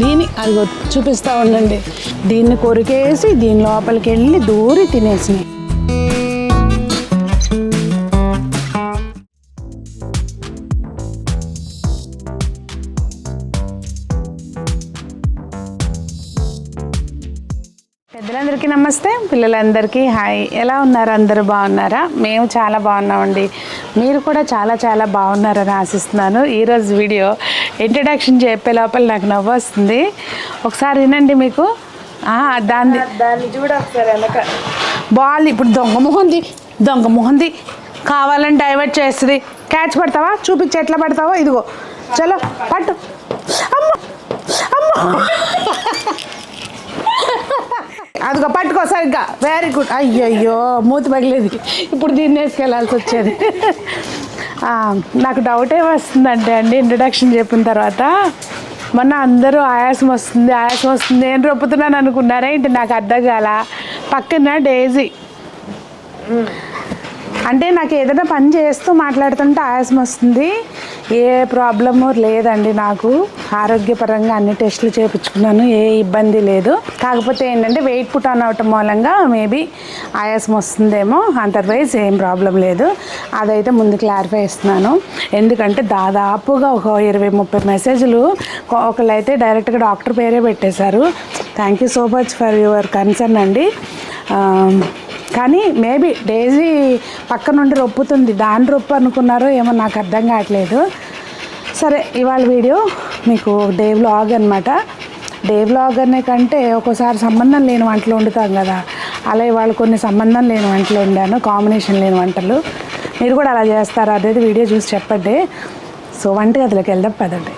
దీన్ని అది చూపిస్తా ఉండండి. దీన్ని కొరికేసి దీని లోపలికి వెళ్ళి దూరి తినేసినాయి నమస్తే. పిల్లలందరికీ హాయ్. ఎలా ఉన్నారు? అందరూ బాగున్నారా? మేము చాలా బాగున్నామండి. మీరు కూడా చాలా చాలా బాగున్నారని ఆశిస్తున్నాను. ఈరోజు వీడియో ఇంట్రడక్షన్ చెప్పే లోపల నాకు నవ్వు వస్తుంది. ఒకసారి వినండి మీకు. దాన్ని దాన్ని చూడ ఒకసారి వెనక. బాల్ ఇప్పుడు దొంగ మొహంది దొంగ మొహంది కావాలని డైవర్ట్ చేస్తుంది. క్యాచ్ పడతావా? చూపించి ఎట్లా పడతావో. ఇదిగో. చలో పట్టు. అమ్మ! అమ్మ! అదిగో పట్టుకో సరిగ్గా. వెరీ గుడ్ అయ్యయ్యో మూతి పగిలేది. ఇప్పుడు దీన్ని వేసుకెళ్ళాల్సి వచ్చేది. నాకు డౌట్ ఏమొస్తుందంటే అండి ఇంట్రడక్షన్ చెప్పిన తర్వాత మొన్న అందరూ ఆయాసం వస్తుంది ఆయాసం వస్తుంది నేను రొప్పుతున్నాను అనుకున్నారా ఏంటి? నాకు అర్థం కాల. పక్కన డేజీ. అంటే నాకు ఏదైనా పని చేస్తూ మాట్లాడుతుంటే ఆయాసం వస్తుంది. ఏ ప్రాబ్లము లేదండి నాకు. ఆరోగ్యపరంగా అన్ని టెస్టులు చేయించుకున్నాను ఏ ఇబ్బంది లేదు. కాకపోతే ఏంటంటే వెయిట్ పుట్ ఆన్ అవటం మూలంగా మేబీ ఆయాసం వస్తుందేమో అదర్వైజ్ ఏం ప్రాబ్లం లేదు. అదైతే ముందు క్లారిఫై ఇస్తున్నాను ఎందుకంటే దాదాపుగా ఒక ఇరవై ముప్పై మెసేజ్లు ఒకళ్ళైతే డైరెక్ట్గా డాక్టర్ పేరే పెట్టేశారు. Thank you so much for your concern అండి. కానీ మేబీ డేజీ పక్క నుండి రొప్పుతుంది. దాని రొప్పు అనుకున్నారో ఏమో నాకు అర్థం కావట్లేదు. సరే ఇవాళ వీడియో మీకు డే వ్లాగ్ అనమాట డే వ్లాగ్ అనే కంటే ఒక్కోసారి సంబంధం లేని వంటలు వండుతాం కదా. అలా ఇవాళ కొన్ని సంబంధం లేని వంటలు వండాను. కాంబినేషన్ లేని వంటలు. మీరు కూడా అలా చేస్తారా? అదేది వీడియో చూసి చెప్పండి. సో వంటగదిలోకి వెళ్దాం పదండి.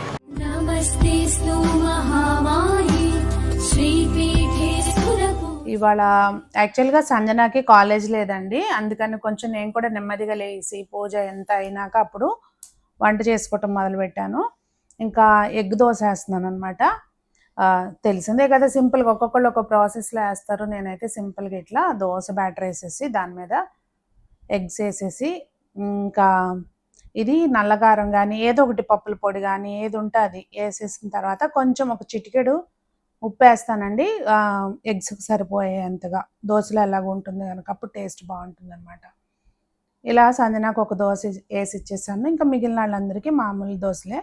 ఇవాళ యాక్చువల్గా సంజనాకి కాలేజ్ లేదండి. అందుకని కొంచెం నేను కూడా నెమ్మదిగా లేచి పూజ ఎంత అయినాక అప్పుడు వంట చేసుకోవటం మొదలుపెట్టాను. ఇంకా ఎగ్ దోశ వేస్తున్నాను అనమాట తెలిసిందే కదా సింపుల్గా ఒక్కొక్కళ్ళు ఒక ప్రాసెస్లో వేస్తారు. నేనైతే సింపుల్గా ఇట్లా దోశ బ్యాటర్ వేసేసి దాని మీద ఎగ్స్ వేసేసి ఇంకా ఇది నల్లగారం కానీ ఏదో ఒకటి పప్పుల పొడి కానీ ఏది ఉంటే అది వేసేసిన తర్వాత కొంచెం ఒక చిటికెడు ఉప్పు వేస్తానండి ఎగ్స్కి సరిపోయేంతగా. దోశలో ఎలాగ ఉంటుంది కనుక అప్పుడు టేస్ట్ బాగుంటుంది అనమాట ఇలా సంజనాకు ఒక దోశ వేసి ఇచ్చేసాను. ఇంకా మిగిలిన వాళ్ళందరికీ మామూలు దోశలే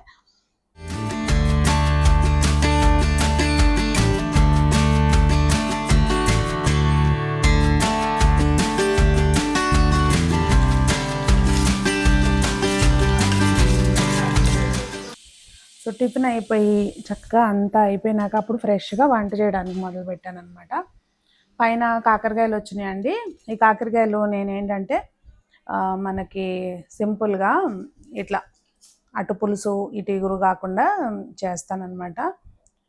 సో టిఫిన్ అయిపోయి చక్కగా అంతా అయిపోయినాక అప్పుడు ఫ్రెష్గా వంట చేయడానికి మొదలు పెట్టాను అనమాట పైన కాకరకాయలు వచ్చినాయండి. ఈ కాకరకాయలు నేనేంటంటే మనకి సింపుల్గా ఇట్లా అటు పులుసు ఇటు ఇగురు కాకుండా చేస్తానన్నమాట.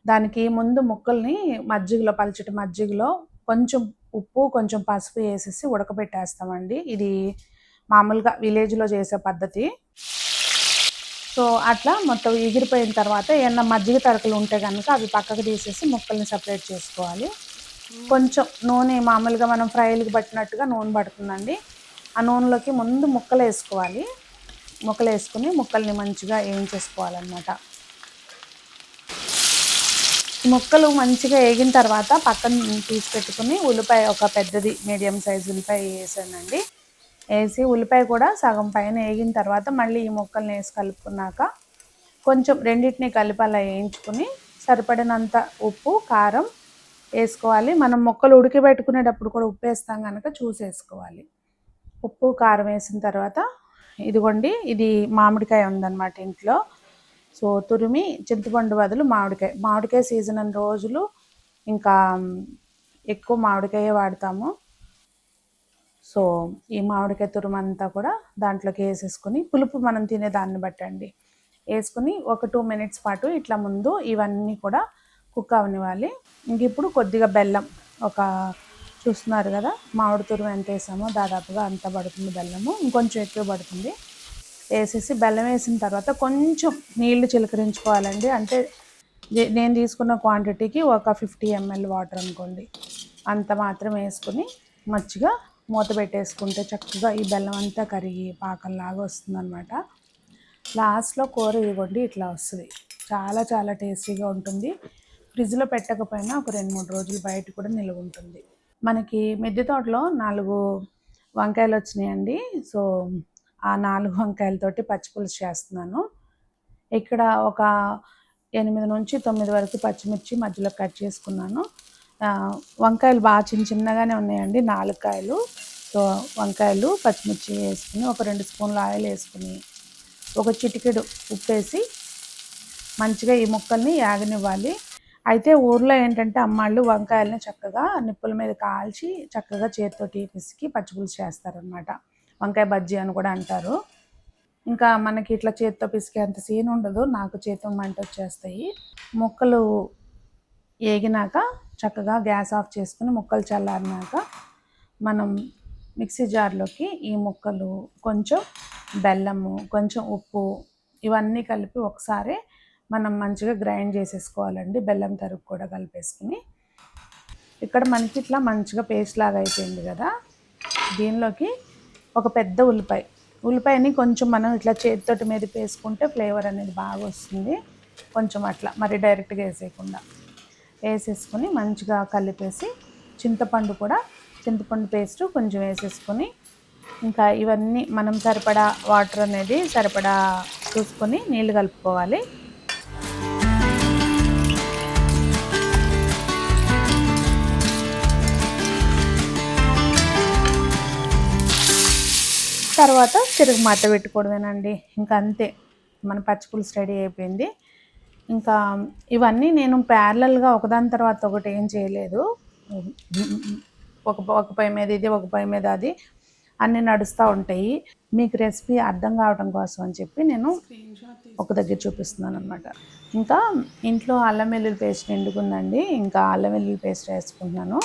దానికి ముందు ముక్కల్ని మజ్జిగలో పలచటి మజ్జిగలో కొంచెం ఉప్పు కొంచెం పసుపు వేసేసి ఉడకబెట్టేస్తామండి. ఇది మామూలుగా విలేజ్లో చేసే పద్ధతి. సో అట్లా మొత్తం ఎగిరిపోయిన తర్వాత ఏమన్నా మజ్జిగ తరకలు ఉంటే కనుక అవి పక్కకు తీసేసి ముక్కల్ని సపరేట్ చేసుకోవాలి. కొంచెం నూనె మామూలుగా మనం ఫ్రైలకు పట్టినట్టుగా నూనె పడుతుందండి. ఆ నూనెలోకి ముందు ముక్కలు వేసుకోవాలి. ముక్కలు వేసుకుని ముక్కల్ని మంచిగా వేయించేసుకోవాలన్నమాట. ముక్కలు మంచిగా వేగిన తర్వాత పక్కన తీసి పెట్టుకుని ఉల్లిపాయ ఒక పెద్దది మీడియం సైజ్ ఉల్లిపాయ వేసానండి. వేసి ఉల్లిపాయ కూడా సగం పైన వేగిన తర్వాత మళ్ళీ ఈ ముక్కల్ని వేసి కలుపుకున్నాక కొంచెం రెండింటిని కలిపి అలా వేయించుకుని సరిపడినంత ఉప్పు కారం వేసుకోవాలి. మనం మొక్కలు ఉడికిపెట్టుకునేటప్పుడు కూడా ఉప్పు వేస్తాం కనుక చూసేసుకోవాలి ఉప్పు కారం వేసిన తర్వాత ఇదిగోండి ఇది మామిడికాయ ఉందన్నమాట ఇంట్లో. సో తురిమి చింతపండు బదులు మామిడికాయ. మామిడికాయ సీజన్ అన్ని రోజులు ఇంకా ఎక్కువ మామిడికాయ వాడతాము. సో ఈ మామిడికాయ తురుమంతా కూడా దాంట్లోకి వేసేసుకొని పులుపు మనం తినే దాన్ని బట్టండి. వేసుకుని ఒక టూ మినిట్స్ పాటు ఇట్లా ముందు ఇవన్నీ కూడా కుక్ అవనివ్వాలి. ఇంక ఇప్పుడు కొద్దిగా బెల్లం ఒక చూస్తున్నారు కదా మామిడి తురుము ఎంత వేసామో దాదాపుగా అంత పడుతుంది బెల్లము ఇంకొంచెం ఎక్కువ పడుతుంది. వేసేసి బెల్లం వేసిన తర్వాత కొంచెం నీళ్ళు చిలకరించుకోవాలండి. అంటే నేను తీసుకున్న క్వాంటిటీకి ఒక ఫిఫ్టీ ఎంఎల్ వాటర్ అనుకోండి. అంత మాత్రం వేసుకుని మంచిగా మూత పెట్టేసుకుంటే చక్కగా ఈ బెల్లం అంతా కరిగి పాకంలాగా వస్తుందన్నమాట. లాస్ట్లో కూర ఇవ్వండి ఇట్లా వస్తుంది. చాలా చాలా టేస్టీగా ఉంటుంది. ఫ్రిడ్జ్లో పెట్టకపోయినా ఒక రెండు మూడు రోజులు బయట కూడా నిలువ ఉంటుంది. మనకి మిద్దె తోటలో నాలుగు వంకాయలు వచ్చినాయండి. సో ఆ నాలుగు వంకాయలతోటి పచ్చిపులుసు చేస్తున్నాను. ఇక్కడ ఒక ఎనిమిది నుంచి తొమ్మిది వరకు పచ్చిమిర్చి మధ్యలో కట్ చేసుకున్నాను. వంకాయలు బాగా చిన్న చిన్నగానే ఉన్నాయండి నాలుగు కాయలు. సో వంకాయలు పచ్చిమిర్చి వేసుకుని ఒక రెండు స్పూన్లు ఆయిల్ వేసుకుని ఒక చిటికెడు ఉప్పు వేసి మంచిగా ఈ ముక్కల్ని యాగనివ్వాలి. అయితే ఊర్లో ఏంటంటే అమ్మాళ్ళు వంకాయలని చక్కగా నిప్పుల మీద కాల్చి చక్కగా చేతితోటి పిసికి పచ్చిపులుసు చేస్తారనమాట వంకాయ బజ్జీ అని కూడా అంటారు. ఇంకా మనకి ఇట్లా చేతితో పిసికే అంత సీన్ ఉండదు నాకు చేతితో మంట వచ్చేస్తాయి. ముక్కలు ఏగినాక చక్కగా గ్యాస్ ఆఫ్ చేసుకుని ముక్కలు చల్లారినాక మనం మిక్సీ జార్లోకి ఈ ముక్కలు కొంచెం బెల్లము కొంచెం ఉప్పు ఇవన్నీ కలిపి ఒకసారి మనం మంచిగా గ్రైండ్ చేసేసుకోవాలండి. బెల్లం తరుగు కూడా కలిపేసుకుని. ఇక్కడ మనకి ఇట్లా మంచిగా పేస్ట్ లాగా అయిపోయింది కదా. దీనిలోకి ఒక పెద్ద ఉల్లిపాయ. ఉల్లిపాయని కొంచెం మనం ఇట్లా చేతితోటి మీద వేసుకుంటే ఫ్లేవర్ అనేది బాగా వస్తుంది. కొంచెం అట్లా మరి డైరెక్ట్గా వేసేయకుండా. వేసేసుకొని మంచిగా కలిపేసి చింతపండు కూడా చింతపండు పేస్ట్ కొంచెం వేసేసుకొని ఇంకా ఇవన్నీ మనం సరిపడా వాటర్ అనేది సరిపడా చూసుకొని నీళ్ళు కలుపుకోవాలి. తర్వాత తిరుగు మట్ట పెట్టుకోవడమేనండి. ఇంకా అంతే. మన పచ్చిపులుసు రెడీ అయిపోయింది. ఇంకా ఇవన్నీ నేను ప్యారలల్గా ఒకదాని తర్వాత ఒకటి ఏం చేయలేదు. ఒక ఒక పై మీద ఇది ఒక పై మీద అది అన్నీ నడుస్తూ ఉంటాయి. మీకు రెసిపీ అర్థం కావడం కోసం అని చెప్పి నేను ఒక దగ్గర చూపిస్తున్నాను అనమాట ఇంకా ఇంట్లో అల్లం వెల్లుల్లి పేస్ట్ నిండుకుందండి ఇంకా అల్లం వెల్లుల్లి పేస్ట్ వేసుకుంటున్నాను.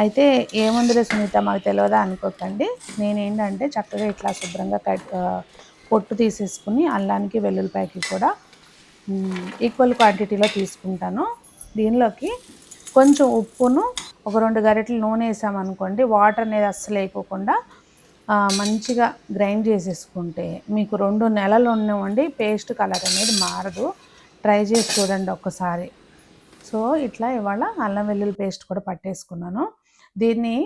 అయితే ఏముందిలే సునీత మాకు తెలియదా అనుకోకండి. నేనేంటంటే చక్కగా ఇట్లా శుభ్రంగా కట్ పొట్టు తీసేసుకుని అల్లానికి వెల్లుల్లిపాయకి కూడా ఈక్వల్ క్వాంటిటీలో తీసుకుంటాను. దీనిలోకి కొంచెం ఉప్పును ఒక రెండు గరిటెలు నూనె వేసామనుకోండి వాటర్ అనేది అస్సలు అయిపోకుండా మంచిగా గ్రైండ్ చేసేసుకుంటే మీకు రెండు నెలలు ఉన్నవండి పేస్ట్ కలర్ అనేది మారదు. ట్రై చేసి చూడండి ఒక్కసారి. సో ఇట్లా ఇవాళ అల్లం వెల్లుల్లి పేస్ట్ కూడా పట్టేసుకున్నాను. దీన్ని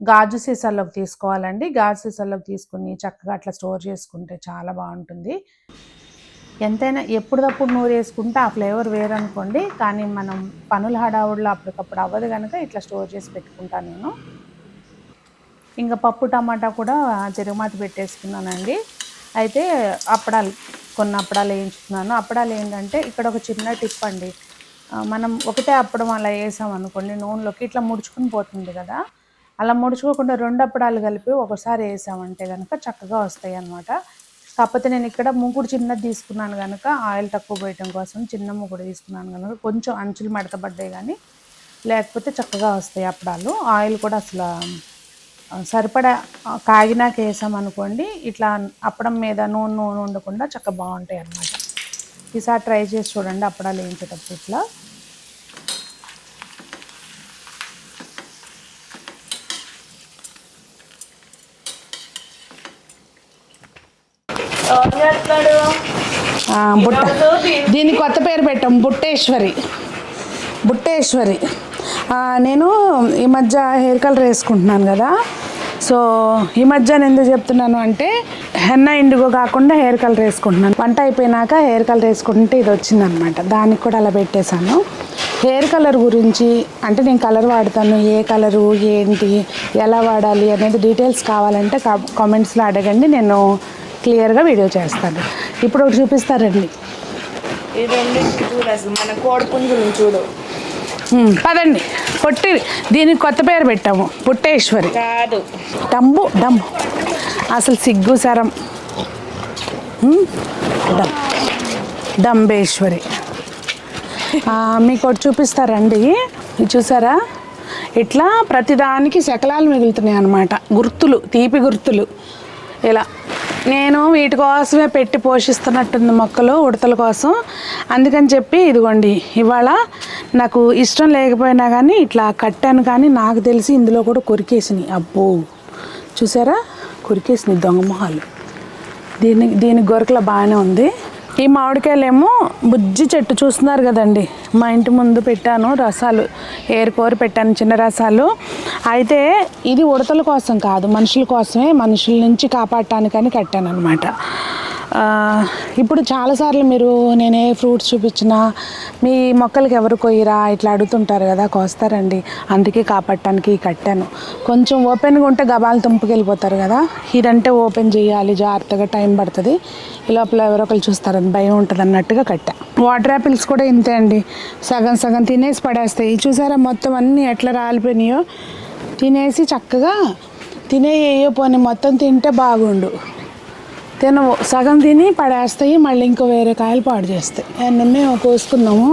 గాజు సీసాల్లోకి తీసుకోవాలండి. గాజు సీసాల్లోకి తీసుకుని చక్కగా అట్లా స్టోర్ చేసుకుంటే చాలా బాగుంటుంది. ఎంతైనా ఎప్పుడప్పుడు నూరు వేసుకుంటే ఆ ఫ్లేవర్ వేరనుకోండి కానీ మనం పనుల హడావుడిలో అప్పటికప్పుడు అవ్వదు కనుక ఇట్లా స్టోర్ చేసి పెట్టుకుంటాను నేను. ఇంకా పప్పు టమాటా కూడా తిరుగుమాత పెట్టేసుకున్నానండి. అయితే అప్పడాలు కొన్ని అప్పడాలు వేయించుకున్నాను. అప్పడాలు ఏంటంటే ఇక్కడ ఒక చిన్న టిప్ అండి. మనం ఒకటే అప్పడం అలా వేసాం అనుకోండి నూనెలోకి ఇట్లా ముడుచుకుని పోతుంది కదా. అలా ముడుచుకోకుండా రెండు అప్పడాలు కలిపి ఒకసారి వేసామంటే కనుక చక్కగా వస్తాయి అన్నమాట కాకపోతే నేను ఇక్కడ మూకుడు చిన్నది తీసుకున్నాను కనుక ఆయిల్ తక్కువ పోయటం కోసం చిన్న మూకుడు తీసుకున్నాను కనుక కొంచెం అంచులు మడతపడ్డాయి కానీ లేకపోతే చక్కగా వస్తాయి అప్పడాలు. ఆయిల్ కూడా అసలు సరిపడా కాగినాక వేసామనుకోండి ఇట్లా అప్పడం మీద నూనె నూనె ఉండకుండా చక్కగా బాగుంటాయి అన్నమాట. ఈసారి ట్రై చేసి చూడండి అప్పడాలు వేయించేటప్పుడు ఇట్లా. బుట్ట. దీని కొత్త పేరు పెట్టాం బుట్టేశ్వరి. బుట్టేశ్వరి. నేను ఈ మధ్య హెయిర్ కలర్ వేసుకుంటున్నాను కదా. సో ఈ మధ్య నేను ఎందుకు చెప్తున్నాను అంటే హెన్న ఇండిగో కాకుండా హెయిర్ కలర్ వేసుకుంటున్నాను. వంట అయిపోయినాక హెయిర్ కలర్ వేసుకుంటే ఇది వచ్చిందనమాట దానికి కూడా అలా పెట్టేశాను. హెయిర్ కలర్ గురించి అంటే నేను కలర్ వాడతాను ఏ కలరు ఏంటి ఎలా వాడాలి అనేది డీటెయిల్స్ కావాలంటే కామెంట్స్లో అడగండి. నేను క్లియర్గా వీడియో చేస్తాను. ఇప్పుడు ఒకటి చూపిస్తారండి. చూడు పదండి. పొట్టి దీనికి కొత్త పేరు పెట్టాము. పుట్టేశ్వరి. కాదు. డంబు డంబు. అసలు సిగ్గు సరం డం డంబేశ్వరి. మీకు ఒకటి చూపిస్తారండి. చూసారా? ఇట్లా ప్రతిదానికి శకలాలు మిగులుతున్నాయి అన్నమాట గుర్తులు తీపి గుర్తులు. ఇలా. నేను వీటి కోసమే పెట్టి పోషిస్తున్నట్టుంది మొక్కలు ఉడతల కోసం. అందుకని చెప్పి ఇదిగోండి ఇవాళ నాకు ఇష్టం లేకపోయినా కానీ ఇట్లా కట్టాను కానీ నాకు తెలిసి ఇందులో కూడా కొరికేసినాయి. అబ్బో! చూసారా? కొరికేసినాయి దొంగ మొహాలు. దీని దీని గొరకల బాగానే ఉంది. ఈ మామిడికాయలేమో బుజ్జి చెట్టు చూస్తున్నారు కదండి. మా ఇంటి ముందు పెట్టాను రసాలు ఏరుకోరి పెట్టాను చిన్న రసాలు. అయితే ఇది ఉడతల కోసం కాదు మనుషుల కోసమే మనుషుల నుంచి కాపాడటానికని కట్టాను అనమాట ఇప్పుడు చాలాసార్లు మీరు నేను ఏ ఫ్రూట్స్ చూపించినా మీ మొక్కలకి ఎవరు కొయ్యరా? ఇట్లా అడుగుతుంటారు కదా కోస్తారండి. అందుకే కాపాడటానికి కట్టాను. కొంచెం ఓపెన్గా ఉంటే గబాలు తుంపుకెళ్ళిపోతారు కదా ఇదంటే ఓపెన్ చేయాలి జాగ్రత్తగా టైం పడుతుంది. ఈ లోపల ఎవరో ఒకరు చూస్తారని భయం ఉంటుంది అన్నట్టుగా కట్టా. వాటర్ యాపిల్స్ కూడా ఇంతే అండి. సగం సగం తినేసి పడేస్తాయి. చూసారా మొత్తం అన్నీ ఎట్లా రాలిపోయినాయో? తినేసి చక్కగా తినేయో పోనీ మొత్తం తింటే బాగుండు. తిన సగం తిని పడేస్తాయి మళ్ళీ ఇంకో వేరే కాయలు పాడు చేస్తాయి. అన్నీ మేము కోసుకున్నాము.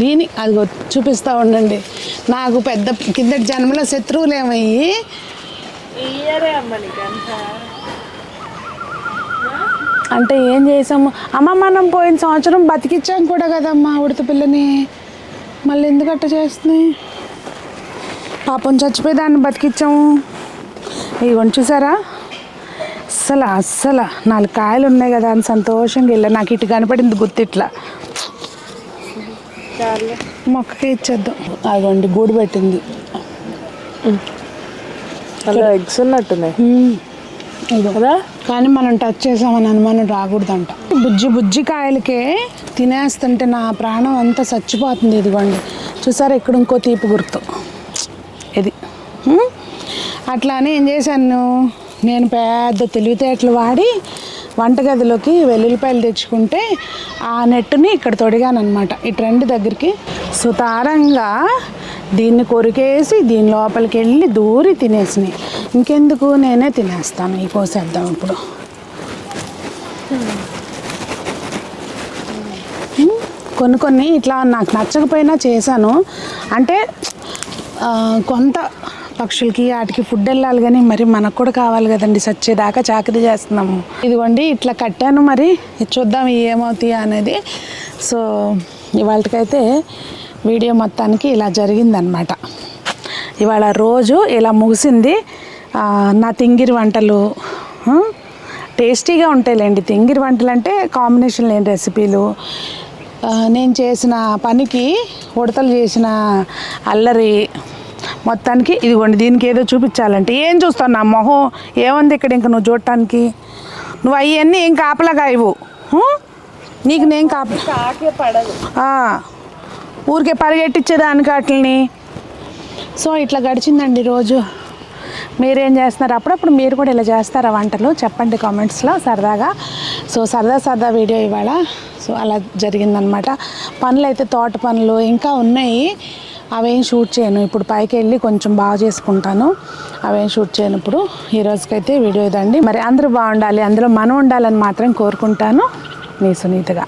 దీని అది చూపిస్తూ ఉండండి. నాకు పెద్ద కిందటి జన్మలో శత్రువులు ఏమయ్యి? అంటే ఏం చేసాము? అమ్మ మనం పోయిన సంవత్సరం బతికిచ్చాం కూడా కదమ్మా ఉడత పిల్లని. మళ్ళీ ఎందుకు అట్ట చేస్తున్నాయి? పాపం చచ్చిపోయి దాన్ని బతికిచ్చాము. ఇదిగోండి చూసారా? అస్సలు అస్సలు. నాలుగు కాయలు ఉన్నాయి కదా అని సంతోషంగా వెళ్ళా. నాకు ఇటు కనపడింది గుర్తు ఇట్లా. మొక్కకి ఇచ్చేద్దాం. అదిగోండి గూడు పెట్టింది. ఎగ్స్ ఉన్నట్టున్నాయి. ఇదిగో. కానీ మనం టచ్ చేసామని అనుమానం రాకూడదంట. బుజ్జి బుజ్జి కాయలకే తినేస్తుంటే నా ప్రాణం అంతా చచ్చిపోతుంది ఇదిగోండి. చూసారా ఇక్కడ ఇంకో తీపి గుర్తు. ఇది. మ్మ్? అట్లా అని ఏం చేశాను? నేను పెద్ద తెలివితేటలు వాడి వంటగదిలోకి వెల్లుల్లిపాయలు తెచ్చుకుంటే ఆ నెట్టుని ఇక్కడ తొడిగాను అనమాట ఈ ట్రెండ్ దగ్గరికి సుతారంగా దీన్ని కొరికేసి దీని లోపలికి వెళ్ళి దూరి తినేసినాయి ఇంకెందుకు? నేనే తినేస్తాను. ఈ కోసేద్దాం ఇప్పుడు. కొన్ని కొన్ని ఇట్లా నాకు నచ్చకపోయినా చేశాను. అంటే కొంత పక్షులకి వాటికి ఫుడ్ వెళ్ళాలి కానీ మరి మనకు కూడా కావాలి కదండి. సచ్చేదాకా చాకరీ చేస్తున్నాము. ఇదిగోండి ఇట్లా కట్టాను మరి. చూద్దాం ఏమవుతాయి అనేది. సో ఇవాళకైతే వీడియో మొత్తానికి ఇలా జరిగిందనమాట ఇవాళ రోజు ఇలా ముగిసింది. నా తింగిరి వంటలు టేస్టీగా ఉంటాయిలేండి. తింగిరి వంటలు అంటే కాంబినేషన్ లేని రెసిపీలు నేను చేసిన పనికి ఉడతలు చేసిన అల్లరి మొత్తానికి ఇదిగోండి దీనికి ఏదో చూపించాలంటే. ఏం చూస్తావు నా మొహం? ఏముంది ఇక్కడ ఇంక నువ్వు చూడటానికి? నువ్వు అవన్నీ ఏం కాపలాగా ఇవ్వు? నీకు నేను కాప కాకే పడదు. ఆ, ఊరికే పరిగెట్టించేదానికి వాటిని సో ఇట్లా గడిచిందండి రోజు. మీరేం చేస్తున్నారు? అప్పుడప్పుడు మీరు కూడా ఇలా చేస్తారా వంటలు? చెప్పండి కామెంట్స్లో సరదాగా. సో సరదా సరదా వీడియో ఇవాళ. సో అలా జరిగిందనమాట. పనులు అయితే తోట పనులు ఇంకా ఉన్నాయి. అవేం షూట్ చేయను. ఇప్పుడు పైకి వెళ్ళి కొంచెం బాగా చేసుకుంటాను. అవేం షూట్ చేయను ఇప్పుడు. ఈ రోజుకైతే వీడియో ఇదండి. మరి అందరూ బాగుండాలి. అందులో మనం ఉండాలని మాత్రం కోరుకుంటాను. మీ సునీతగా.